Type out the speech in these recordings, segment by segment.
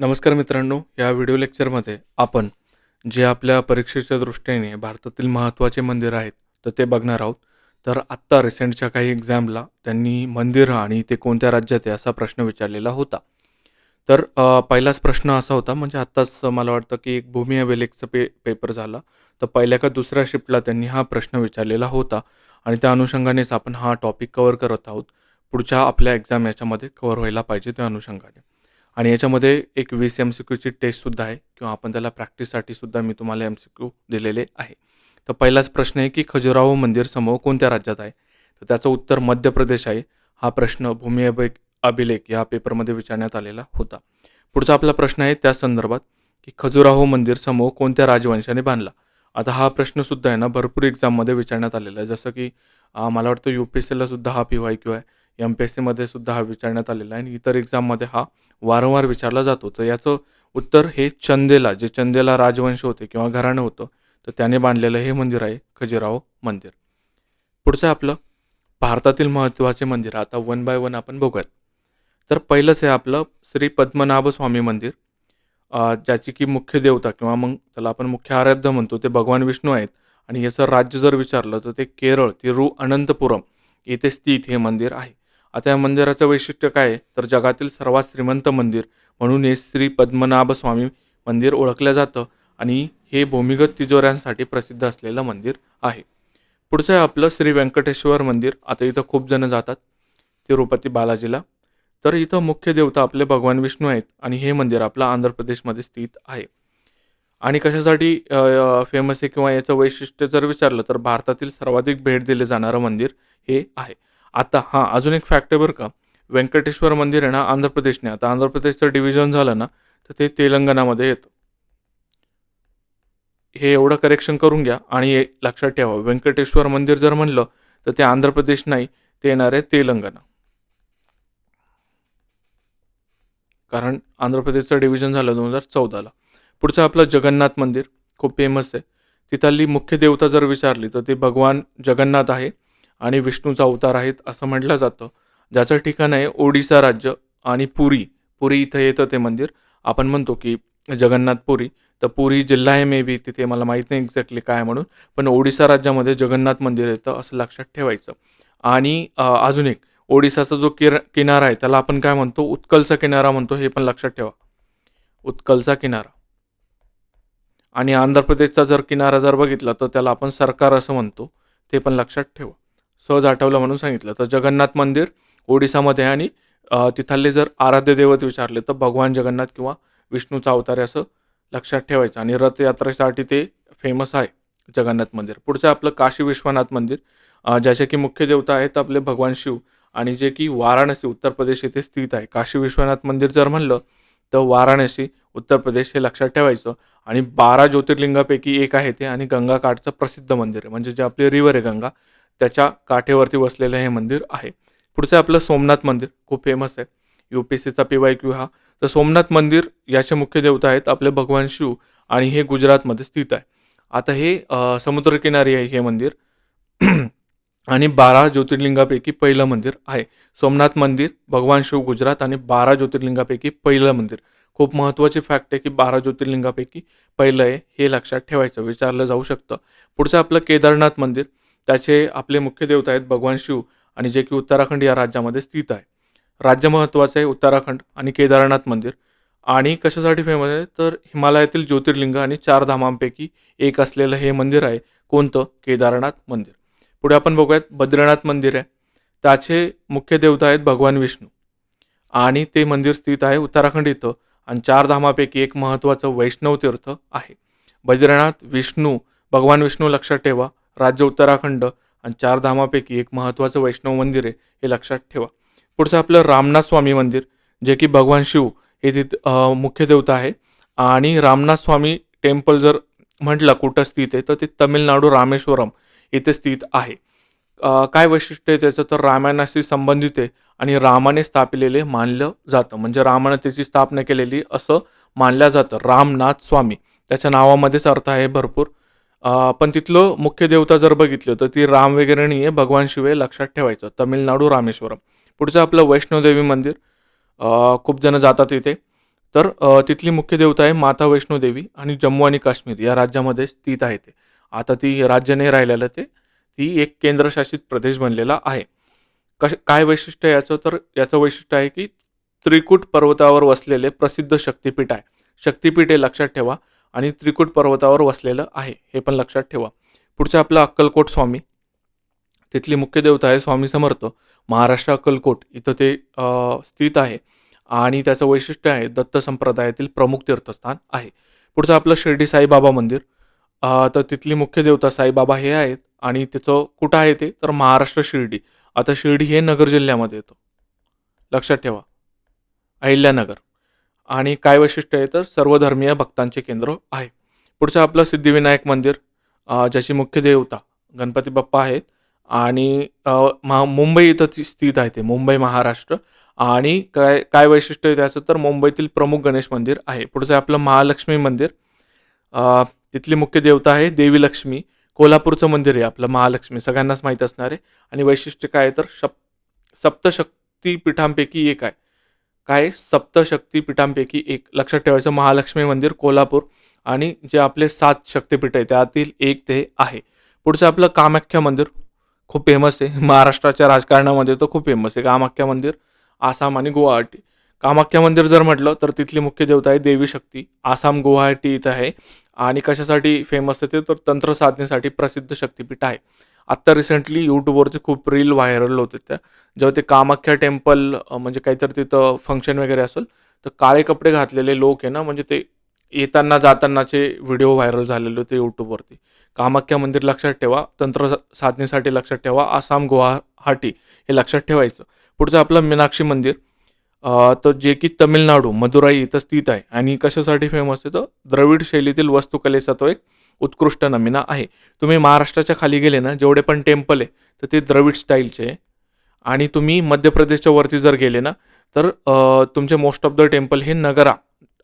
नमस्कार मित्रांनो या व्हिडिओ लेक्चरमध्ये आपण जे आपल्या परीक्षेच्या दृष्टीने भारतातील महत्त्वाचे मंदिर आहेत तर ते बघणार आहोत. तर आत्ता रिसेंटच्या काही एक्झामला त्यांनी मंदिरं आणि ते कोणत्या राज्यात आहे असा प्रश्न विचारलेला होता. तर पहिलाच प्रश्न असा होता म्हणजे आत्ताच मला वाटतं की एक भूमी अभिलेखचं पे पेपर झाला. तर पहिल्या का दुसऱ्या शिफ्टला त्यांनी हा प्रश्न विचारलेला होता आणि त्या अनुषंगानेच आपण हा टॉपिक कवर करत आहोत. पुढच्या आपल्या एक्झाम याच्यामध्ये कवर व्हायला पाहिजे त्या अनुषंगाने. आणि याच्यामध्ये एक वीस एम सी क्यूची टेस्टसुद्धा आहे किंवा आपण त्याला प्रॅक्टिससाठी सुद्धा मी तुम्हाला एम सी क्यू दिलेले आहे. तर पहिलाच प्रश्न आहे की खजुराहो मंदिर समूह कोणत्या राज्यात आहे? तर त्याचं उत्तर मध्य प्रदेश आहे. हा प्रश्न भूमी अभिलेख अभिलेख या पेपरमध्ये विचारण्यात आलेला होता. पुढचा आपला प्रश्न आहे त्या संदर्भात की खजुराहो मंदिर समूह कोणत्या राजवंशाने बांधला? आता हा प्रश्नसुद्धा आहे ना भरपूर एक्झाममध्ये विचारण्यात आलेला आहे. जसं की मला वाटतं यू पी एस सीला सुद्धा हा पी वाय क्यू आहे. एम पी एस सीमध्ये सुद्धा हा विचारण्यात आलेला आहे. आणि इतर एक्झाममध्ये हा वारंवार विचारला जातो. तर याचं उत्तर हे चंदेला जे चंदेला राजवंश होते किंवा घराणं होतं तर त्याने बांधलेलं हे मंदिर आहे खजुराहो मंदिर. पुढचं आहे आपलं भारतातील महत्त्वाचे मंदिर. आता वन बाय वन आपण बघूयात. तर पहिलंच आहे आपलं श्री पद्मनाभ स्वामी मंदिर. ज्याची की मुख्य देवता किंवा मग त्याला आपण मुख्य आराध्य म्हणतो ते भगवान विष्णू आहेत. आणि याचं राज्य जर विचारलं तर ते केरळ तिरु अनंतपुरम येथे स्थित हे मंदिर आहे. आता या मंदिराचं वैशिष्ट्य काय आहे? तर जगातील सर्वात श्रीमंत मंदिर म्हणून हे श्री पद्मनाभ स्वामी मंदिर ओळखलं जातं आणि हे भूमिगत तिजोऱ्यांसाठी प्रसिद्ध असलेलं मंदिर आहे. पुढचं आहे आपलं श्री व्यंकटेश्वर मंदिर. आता इथं खूप जण जातात. तिरुपती बालाजीला. तर इथं मुख्य देवता आपले भगवान विष्णू आहेत आणि हे मंदिर आपलं आंध्र प्रदेशमध्ये स्थित आहे. आणि कशासाठी फेमस आहे किंवा याचं वैशिष्ट्य जर विचारलं तर भारतातील सर्वाधिक भेट दिले जाणारं मंदिर हे आहे. आता हां अजून एक फॅक्ट आहे बरं का. व्यंकटेश्वर मंदिर आहे ना आंध्र प्रदेशने. आता आंध्र प्रदेशचं डिव्हिजन झालं ना तर ते तेलंगणामध्ये येतं. हे एवढं करेक्शन करून घ्या आणि लक्षात ठेवा. व्यंकटेश्वर मंदिर जर म्हणलं तर ते आंध्र प्रदेश नाही ते येणार आहे तेलंगणा. कारण आंध्र प्रदेशचं डिव्हिजन झालं दोन हजार चौदाला. पुढचं आपलं जगन्नाथ मंदिर खूप फेमस आहे. तिथली मुख्य देवता जर विचारली तर ते भगवान जगन्नाथ आहे. आणि विष्णूचा अवतार आहेत असं म्हटलं जातं. ज्याचं ठिकाण आहे ओडिसा राज्य आणि पुरी. पुरी इथं येतं ते मंदिर. आपण म्हणतो की जगन्नाथ पुरी. तर पुरी जिल्हा आहे मे बी तिथे मला माहीत नाही एक्झॅक्टली काय म्हणून. पण ओडिसा राज्यामध्ये जगन्नाथ मंदिर येतं असं लक्षात ठेवायचं. आणि अजून एक. ओडिसाचा जो किर किनारा आहे त्याला आपण काय म्हणतो? उत्कलचा किनारा म्हणतो हे पण लक्षात ठेवा. उत्कलचा किनारा. आणि आंध्र प्रदेशचा जर किनारा जर बघितला तर त्याला आपण सरकार असं म्हणतो. ते पण लक्षात ठेवा. सहज आठवलं म्हणून सांगितलं. तर जगन्नाथ मंदिर ओडिसामध्ये आणि तिथले जर आराध्य दैवत विचारले तर भगवान जगन्नाथ किंवा विष्णूचा अवतार असं लक्षात ठेवायचं. आणि रथयात्रेसाठी ते फेमस आहे जगन्नाथ मंदिर. पुढचं आपलं काशी विश्वनाथ मंदिर ज्याचे की मुख्य देवता आहेत आपले भगवान शिव आणि जे की वाराणसी उत्तर प्रदेश येथे स्थित आहे. काशी विश्वनाथ मंदिर जर म्हणलं तर वाराणसी उत्तर प्रदेश हे लक्षात ठेवायचं. आणि बारा ज्योतिर्लिंगापैकी एक आहे ते आणि गंगाकाठचं प्रसिद्ध मंदिर आहे. म्हणजे जे आपली रिव्हर आहे गंगा त्याच्या काठेवरती वसलेलं हे मंदिर आहे. पुढचं आपलं सोमनाथ मंदिर खूप फेमस आहे. यू पी सीचा पी वाय क्यू हा. तर सोमनाथ मंदिर याचे मुख्य देवता आहेत आपले भगवान शिव आणि हे गुजरातमध्ये स्थित आहे. आता हे समुद्रकिनारी आहे हे मंदिर. आणि बारा ज्योतिर्लिंगापैकी पहिलं मंदिर आहे. सोमनाथ मंदिर भगवान शिव गुजरात आणि बारा ज्योतिर्लिंगापैकी पहिलं मंदिर. खूप महत्त्वाची फॅक्ट आहे की बारा ज्योतिर्लिंगापैकी पहिलं आहे हे लक्षात ठेवायचं विचारलं जाऊ शकतं. पुढचं आपलं केदारनाथ मंदिर. त्याचे आपले मुख्य देवता आहेत भगवान शिव आणि जे की उत्तराखंड या राज्यामध्ये स्थित आहे. राज्य महत्त्वाचं आहे उत्तराखंड आणि केदारनाथ मंदिर. आणि कशासाठी फेमस आहे? तर हिमालयातील ज्योतिर्लिंग आणि चार धामांपैकी एक असलेलं हे मंदिर आहे. कोणतं? केदारनाथ मंदिर. पुढे आपण बघूयात बद्रीनाथ मंदिर आहे. त्याचे मुख्य देवता आहेत भगवान विष्णू. आणि ते मंदिर स्थित आहे उत्तराखंड इथं. आणि चार धामापैकी एक महत्त्वाचं वैष्णव तीर्थ आहे. बद्रीनाथ विष्णू भगवान विष्णू लक्षात ठेवा. राज्य उत्तराखंड आणि चार धामापैकी एक महत्त्वाचं वैष्णव मंदिर आहे हे लक्षात ठेवा. पुढचं आपलं रामनाथ स्वामी मंदिर जे की भगवान शिव हे तिथ मुख्य देवता आहे. आणि रामनाथ स्वामी टेम्पल जर म्हटलं कुठं स्थित आहे तर ते तमिळनाडू रामेश्वरम येथे स्थित आहे. काय वैशिष्ट्य आहे त्याचं? तर रामायणाशी संबंधित आहे आणि रामाने स्थापिलेले मानलं जातं. म्हणजे रामानं त्याची स्थापना केलेली असं मानलं जातं. रामनाथ स्वामी. त्याच्या नावामध्येच अर्थ आहे भरपूर. पण तिथलं मुख्य देवता जर बघितलं तर ती राम वगैरे नाही आहे भगवान शिव लक्षात ठेवायचं. तमिळनाडू रामेश्वरम. पुढचं आपलं वैष्णोदेवी मंदिर. खूप जण जातात इथे. तर तिथली मुख्य देवता आहे माता वैष्णोदेवी आणि जम्मू आणि काश्मीर. या राज्यामध्ये स्थित आहे ते. आता ती राज्य नाही राहिलेलं ते. ती एक केंद्रशासित प्रदेश बनलेला आहे. कश काय वैशिष्ट्य आहे याचं? तर याचं वैशिष्ट्य आहे की त्रिकूट पर्वतावर वसलेले प्रसिद्ध शक्तिपीठ आहे. शक्तिपीठ हे लक्षात ठेवा. आणि त्रिकूट पर्वतावर वसलेलं आहे. हे पण लक्षात ठेवा. पुढचं आपलं अक्कलकोट स्वामी. तिथली मुख्य देवता आहे स्वामी समर्थ. महाराष्ट्र अक्कलकोट. इथं ते स्थित आहे. आणि त्याचं वैशिष्ट्य आहे दत्त संप्रदायातील प्रमुख तीर्थस्थान आहे. पुढचं आपलं शिर्डी साईबाबा मंदिर. तर तिथली मुख्य देवता साईबाबा हे आहेत. आणि त्याचं कुठं आहे ते? तर महाराष्ट्र शिर्डी. आता शिर्डी हे नगर जिल्ह्यामध्ये येतं. लक्षात ठेवा. अहिल्यानगर. आणि काय वैशिष्ट्य आहे? तर सर्वधर्मीय भक्तांचे केंद्र आहे. पुढचं आपलं सिद्धिविनायक मंदिर ज्याची मुख्य देवता गणपती बाप्पा आहेत. आणि महा मुंबई इथं ती स्थित आहे ते मुंबई महाराष्ट्र. आणि काय काय वैशिष्ट्य आहे त्याचं? तर मुंबईतील प्रमुख गणेश मंदिर आहे. पुढचं आहे आपलं महालक्ष्मी मंदिर. तिथली मुख्य देवता आहे देवी लक्ष्मी. कोल्हापूरचं मंदिर आहे आपलं महालक्ष्मी सगळ्यांनाच माहीत असणार आहे. आणि वैशिष्ट्य काय आहे? तर सप्तशक्ती सप्तशक्तीपीठांपैकी एक आहे. काय सप्तशक्तीपीठांपैकी एक लक्षात ठेवायचं महालक्ष्मी मंदिर कोल्हापूर आणि जे आपले सात शक्तिपीठ आहे त्यातील एक ते आहे. पुढचं आपलं कामाख्या मंदिर खूप फेमस आहे. महाराष्ट्राच्या राजकारणामध्ये तर खूप फेमस आहे. कामाख्या मंदिर आसाम आणि गुवाहाटी. कामाख्या मंदिर जर म्हटलं तर तिथली मुख्य देवता आहे देवी शक्ती. आसाम गुवाहाटी इथं आहे. आणि कशासाठी फेमस आहे ते तर तंत्र साधनेसाठी प्रसिद्ध शक्तिपीठ आहे. आत्ता रिसेंटली यूट्यूबवरती खूप रील व्हायरल होते त्या. जेव्हा ते कामाख्या टेम्पल म्हणजे काहीतरी तिथं फंक्शन वगैरे असेल तर काळे कपडे घातलेले लोक आहे ना म्हणजे ते येताना जातानाचे व्हिडिओ व्हायरल झालेले होते यूट्यूबवरती कामाख्या मंदिर लक्षात ठेवा तंत्र साधनेसाठी लक्षात ठेवा आसाम गुवाहाटी हे लक्षात ठेवायचं. पुढचं आपलं मीनाक्षी मंदिर. तर जे की तमिळनाडू मदुराई इथं स्थित आहे. आणि कशासाठी फेमस आहे तर द्रविड शैलीतील वस्तुकलेचा तो एक उत्कृष्ट नमुना आहे. तुम्ही महाराष्ट्राच्या खाली गेले ना जेवढे पण टेम्पल आहे तर ते द्रविड स्टाईलचे आहे. आणि तुम्ही मध्य प्रदेशच्या वरती जर गेले ना तर तुमचे मोस्ट ऑफ द टेम्पल हे नगरा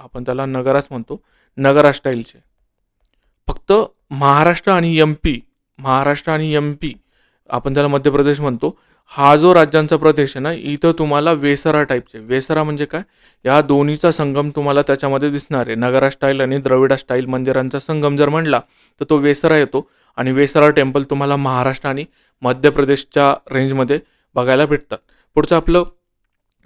आपण त्याला नगराच म्हणतो नगरा स्टाईलचे फक्त महाराष्ट्र आणि एम पी महाराष्ट्र आणि एम पी आपण त्याला मध्य प्रदेश म्हणतो हा जो राज्यांचा प्रदेश आहे ना इथं तुम्हाला वेसरा टाईपचे वेसरा म्हणजे काय? या दोन्हीचा संगम तुम्हाला त्याच्यामध्ये दिसणार आहे. नगरा स्टाईल आणि द्रविडा स्टाईल मंदिरांचा संगम जर म्हणला तर तो वेसरा येतो. आणि वेसरा टेम्पल तुम्हाला महाराष्ट्र आणि मध्य प्रदेशच्या रेंजमध्ये बघायला भेटतात. पुढचं आपलं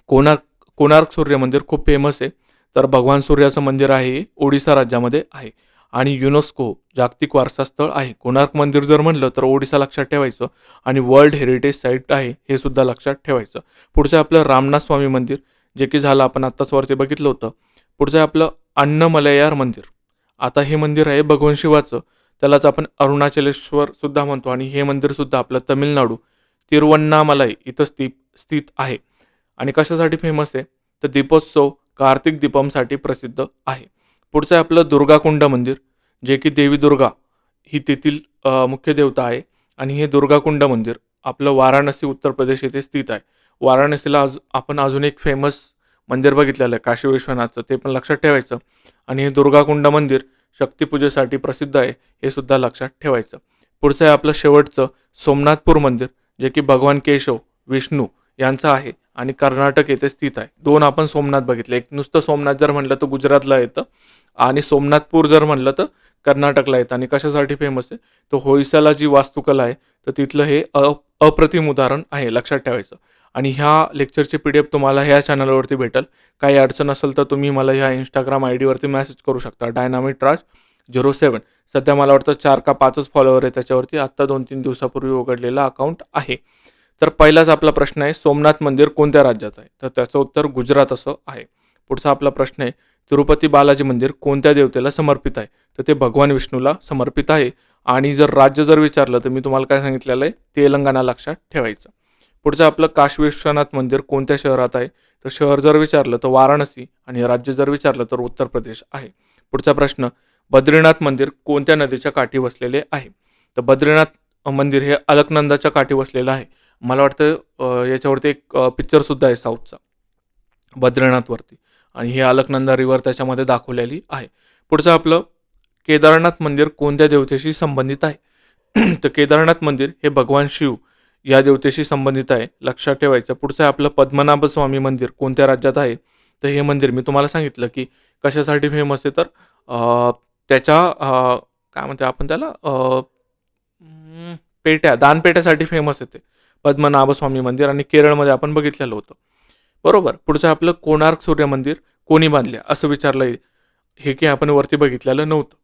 कोणार्क कोणार्क सूर्य मंदिर खूप फेमस आहे. तर भगवान सूर्याचं मंदिर आहे हे ओडिसा राज्यामध्ये आहे. आणि युनेस्को जागतिक वारसा स्थळ आहे. कोणार्क मंदिर जर म्हणलं तर ओडिसा लक्षात ठेवायचं आणि वर्ल्ड हेरिटेज साईट आहे हे सुद्धा लक्षात ठेवायचं. पुढचं आपलं रामनाथ स्वामी मंदिर जे की झालं आपण आत्ताच वरती बघितलं होतं. पुढचं आपलं अन्नमलयार मंदिर. आता हे मंदिर आहे भगवान शिवाचं. त्यालाच आपण अरुणाचलेश्वर सुद्धा म्हणतो आणि हे मंदिर सुद्धा आपलं तमिळनाडू तिरुवण्णामलाई इथं स्थित स्थित आहे. आणि कशासाठी फेमस आहे? तर दीपोत्सव कार्तिक दीपमसाठी प्रसिद्ध आहे. पुढचं आहे आपलं दुर्गाकुंड मंदिर जे की देवी दुर्गा ही तेथील मुख्य देवता आहे. आणि हे दुर्गाकुंड मंदिर आपलं वाराणसी उत्तर प्रदेश येथे स्थित आहे. वाराणसीला आज आपण अजून एक फेमस मंदिर बघितलेलं आहे काशी विश्वनाथचं ते पण लक्षात ठेवायचं. आणि हे दुर्गाकुंड मंदिर शक्तीपूजेसाठी प्रसिद्ध आहे हे सुद्धा लक्षात ठेवायचं. पुढचं आहे आपलं शेवटचं सोमनाथपूर मंदिर जे की भगवान केशव विष्णू यांचं आहे आणि कर्नाटक येथे स्थित आहे. दोन आपण सोमनाथ बघितले. एक नुसतं सोमनाथ जर म्हटलं तर गुजरातला येतं आणि सोमनाथपूर जर म्हटलं तर कर्नाटकला येतं. आणि कशासाठी फेमस आहे? तर होयसाला जी वास्तुकला आहे तर तिथलं हे अ अप्रतिम उदाहरण आहे लक्षात ठेवायचं. आणि ह्या लेक्चरची पी डी एफ तुम्हाला ह्या चॅनलवरती भेटेल. काही अडचण असेल तर तुम्ही मला ह्या इंस्टाग्राम आय डीवरती मेसेज करू शकता. डायनामिक राज झिरो सेवन सध्या मला वाटतं चार का पाचच फॉलोअर आहे त्याच्यावरती. आत्ता दोन तीन दिवसापूर्वी उघडलेला अकाउंट आहे. तर पहिलाच आपला प्रश्न आहे सोमनाथ मंदिर कोणत्या राज्यात आहे? तर त्याचं उत्तर गुजरात असं आहे. पुढचा आपला प्रश्न आहे तिरुपती बालाजी मंदिर कोणत्या देवतेला समर्पित आहे? तर ते भगवान विष्णूला समर्पित आहे. आणि जर राज्य जर विचारलं तर मी तुम्हाला काय सांगितलेलं आहे तेलंगणा लक्षात ठेवायचं. पुढचं आपलं काशी विश्वनाथ मंदिर कोणत्या शहरात आहे? तर शहर जर विचारलं तर वाराणसी. आणि राज्य जर विचारलं तर उत्तर प्रदेश आहे. पुढचा प्रश्न बद्रीनाथ मंदिर कोणत्या नदीच्या काठी वसलेले आहे? तर बद्रीनाथ मंदिर हे अलकनंदाच्या काठी वसलेलं आहे. मला वाटतं याच्यावरती एक पिक्चरसुद्धा आहे साऊथचा बद्रीनाथवरती आणि हे अलकनंदा रिवर त्याच्यामध्ये दाखवलेली आहे. पुढचं आपलं केदारनाथ मंदिर कोणत्या देवतेशी संबंधित आहे? तर केदारनाथ मंदिर हे भगवान शिव या देवतेशी संबंधित आहे. लक्षात ठेवायचं. पुढचं आहे आपलं पद्मनाभस्वामी मंदिर कोणत्या राज्यात आहे? तर हे मंदिर मी तुम्हाला सांगितलं की कशासाठी फेमस आहे तर त्याच्या काय म्हणते आपण त्याला? पेट्या दानपेट्यासाठी फेमस आहे ते. पद्मनाभस्वामी मंदिर आणि केरळमध्ये आपण बघितलेलं होतं. बरोबर? पुढचं आपलं कोणार्क सूर्य मंदिर कोणी बांधले? असं विचारलं हे की आपण वरती बघितलेलं नव्हतं.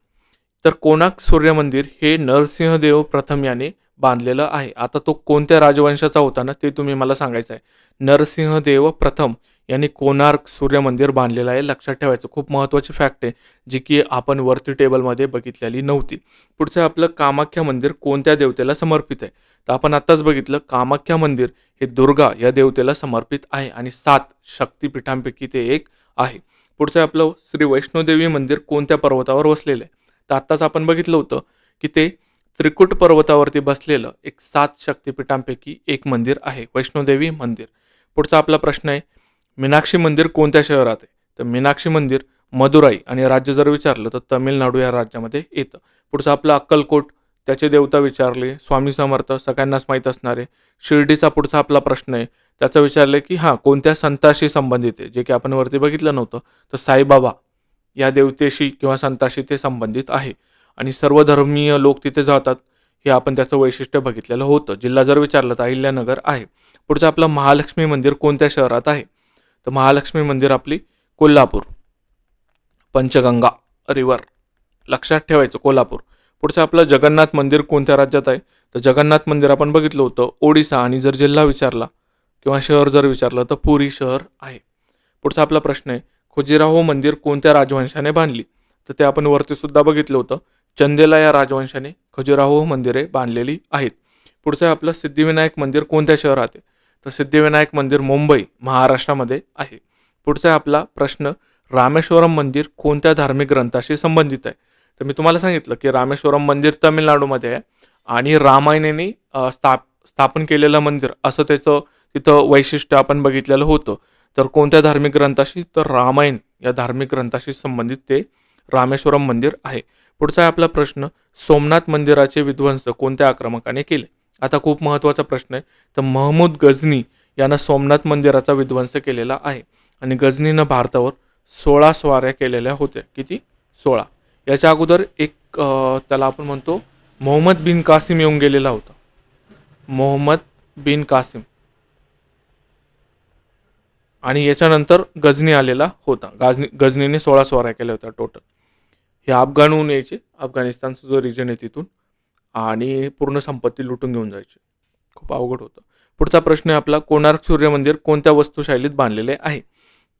तर कोणार्क सूर्य मंदिर हे नरसिंहदेव प्रथम याने बांधलेलं आहे. आता तो कोणत्या राजवंशाचा होता ना ते तुम्ही मला सांगायचं आहे नरसिंहदेव प्रथम यांनी कोणार्क सूर्य मंदिर बांधलेलं आहे लक्षात ठेवायचं. खूप महत्त्वाची फॅक्ट आहे जी की आपण वरती टेबलमध्ये बघितलेली नव्हती. पुढचं आपलं कामाख्या मंदिर कोणत्या देवतेला समर्पित आहे? तर आपण आत्ताच बघितलं कामाख्या मंदिर हे दुर्गा या देवतेला समर्पित आहे आणि सात शक्तीपीठांपैकी ते एक आहे. पुढचं आपलं श्री वैष्णोदेवी मंदिर कोणत्या पर्वतावर वसलेलं आहे? तर आत्ताच आपण बघितलं होतं की ते त्रिकुट पर्वतावरती बसलेलं एक सात शक्तीपीठांपैकी एक मंदिर आहे वैष्णोदेवी मंदिर. पुढचा आपला प्रश्न आहे मीनाक्षी मंदिर कोणत्या शहरात आहे? तर मीनाक्षी मंदिर मदुराई आणि राज्य जर विचारलं तर तमिळनाडू या राज्यामध्ये येतं. पुढचं आपलं अक्कलकोट त्याचे देवता विचारले स्वामी समर्थ सगळ्यांनाच माहीत असणारे शिर्डीचा पुढचा आपला प्रश्न आहे. त्याचं विचारलं की हां कोणत्या संताशी संबंधित आहे? जे की आपण वरती बघितलं नव्हतं. तर साईबाबा या देवतेशी किंवा संताशी ते संबंधित आहे. आणि सर्व धर्मीय लोक तिथे जातात. हे आपण त्याचं वैशिष्ट्य बघितलेलं होतं. जिल्हा जर विचारलं तर अहिल्यानगर आहे. पुढचं आपलं महालक्ष्मी मंदिर कोणत्या शहरात आहे? तर महालक्ष्मी मंदिर आपली कोल्हापूर. पंचगंगा रिवर लक्षात ठेवायचं कोल्हापूर. पुढचं आपलं जगन्नाथ मंदिर कोणत्या राज्यात आहे? तर जगन्नाथ मंदिर आपण बघितलं होतं ओडिसा. आणि जर जिल्हा विचारला किंवा शहर जर विचारलं तर पुरी शहर आहे. पुढचा आपला प्रश्न आहे खजुराहो मंदिर कोणत्या राजवंशाने बांधली? तर ते आपण वरतीसुद्धा बघितलं होतं चंदेला या राजवंशाने खजुराहो मंदिरे बांधलेली आहेत. पुढचं आहे आपलं सिद्धिविनायक मंदिर कोणत्या शहरात आहे? तर सिद्धिविनायक मंदिर मुंबई महाराष्ट्रामध्ये आहे. पुढचा आहे आपला प्रश्न रामेश्वरम मंदिर कोणत्या धार्मिक ग्रंथाशी संबंधित आहे? तर मी तुम्हाला सांगितलं की रामेश्वरम मंदिर तमिळनाडूमध्ये आहे आणि रामायणेने स्थाप स्थापन केलेलं मंदिर असं त्याचं तिथं वैशिष्ट्य आपण बघितलेलं होतं. तर कोणत्या धार्मिक ग्रंथाशी? तर रामायण या धार्मिक ग्रंथाशी संबंधित ते रामेश्वरम मंदिर आहे. पुढचा आहे आपला प्रश्न सोमनाथ मंदिराचे विध्वंस कोणत्या आक्रमकाने केले? आता खूप महत्त्वाचा प्रश्न आहे. तर महमूद गझनी यानं सोमनाथ मंदिराचा विध्वंस केलेला आहे. आणि गझनीनं भारतावर सोळा स्वाऱ्या केलेल्या होत्या. किती? सोळा. याच्या अगोदर एक त्याला आपण म्हणतो मोहम्मद बिन कासिम येऊन गेलेला होता. मोहम्मद बिन कासिम. आणि याच्यानंतर गजनी आलेला होता. गाजनी गजनीने सोळा स्वाऱ्या केल्या होत्या टोटल हे अफगाणहून यायचे अफगाणिस्तानचा जो रिजन आहे तिथून. आणि पूर्ण संपत्ती लुटून घेऊन जायचे. खूप अवघड होतं. पुढचा प्रश्न आहे आपला कोणार्क सूर्य मंदिर कोणत्या वस्तुशैलीत बांधलेले आहे?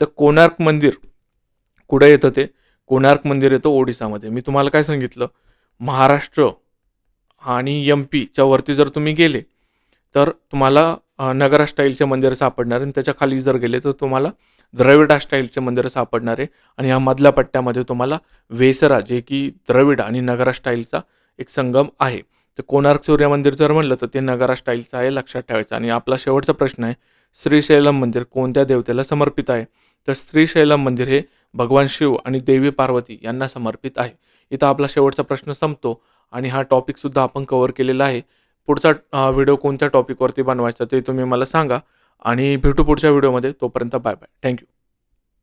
तर कोणार्क मंदिर कुठे येतं ते? कोणार्क मंदिर येतं ओडिसामध्ये. मी तुम्हाला काय सांगितलं? महाराष्ट्र आणि एम पीच्या वरती जर तुम्ही गेले तर तुम्हाला नगरा स्टाईलचे मंदिर सापडणार आणि त्याच्याखाली जर गेले तर तुम्हाला द्रविडा स्टाईलचे मंदिर सापडणार आहे. आणि या मधल्या पट्ट्यामध्ये तुम्हाला वेसरा जे की द्रविड आणि नगरा स्टाईलचा एक संगम आहे. तर कोणार्क सूर्य मंदिर जर म्हणलं तर ते नगरा स्टाईलचं आहे लक्षात ठेवायचं. आणि आपला शेवटचा प्रश्न आहे श्रीशैलम मंदिर कोणत्या देवतेला समर्पित आहे? तर श्रीशैलम मंदिर हे भगवान शिव आणि देवी पार्वती यांना समर्पित आहे. इथं आपला शेवटचा प्रश्न संपतो आणि हा टॉपिकसुद्धा आपण कवर केलेला आहे. पुढचा व्हिडिओ कोणत्या टॉपिकवरती बनवायचा ते तुम्ही मला सांगा. आणि भेटू पुढच्या व्हिडिओमध्ये तोपर्यंत बाय बाय थँक्यू